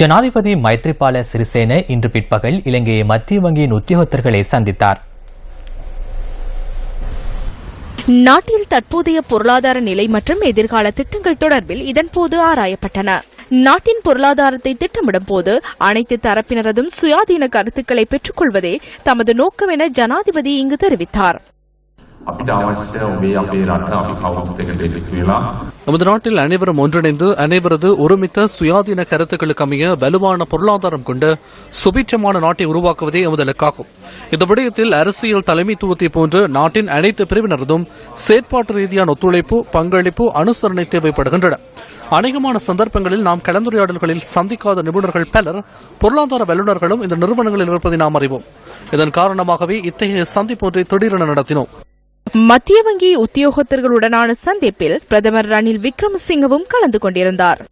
ஜனாதிபதி மைத்ரிபால சிறிசேன இன்று பிற்பகல் இலங்கை மத்திய வங்கியின் உத்தியோகத்தர்களை சந்தித்தார். நாட்டில் தற்போதைய பொருளாதார நிலை மற்றும் எதிர்கால திட்டங்கள் தொடர்பில் இதன்போது ஆராயப்பட்டன. நாட்டின் பொருளாதாரத்தை திட்டமிடும் போது அனைத்து தரப்பினரதும் சுயாதீன கருத்துக்களை பெற்றுக்கொள்வதே தமது நோக்கம் என ஜனாதிபதி இங்கு தெரிவித்தார். අපිට අවශ්‍ය ඔබේ අපේ රට අපි කවුරුත් එකට එකතු වෙලා நமது நாட்டில் அனைவரும் ஒன்றிணைந்து அனைவரது ஒருமித்த சுயாதீன கருத்துக்களுக்கு அமைய வலுவான பொருளாதாரம் கொண்ட சுபீட்சமான நாட்டை உருவாக்குவதே எமது இலக்காகும் இந்த விடயத்தில் அரசியல் தலைமைத்துவத்தை போன்று நாட்டின் அனைத்து பிரிவினரதும் செயற்பாட்டு ரீதியான ஒத்துழைப்பு பங்களிப்பு அனுசரணை தேவைப்படுகின்றன அநேகமான சந்தர்ப்பங்களில் நாம் கலந்துரையாடல்களில் சந்திக்காத நிபுணர்கள் பலர் பொருளாதார வல்லுநர்களும் இந்த நிறுவனங்களில் இருப்பதை நாம் அறிவோம் இதன் காரணமாகவே இத்தகைய சந்திப்பு ஒன்றை திடீரென நடத்தினோம் மத்திய வங்கி உத்தியோகத்தர்களுடனான சந்திப்பில் பிரதமர் ரணில் விக்ரமசிங்கவும் கலந்து கொண்டிருந்தார்.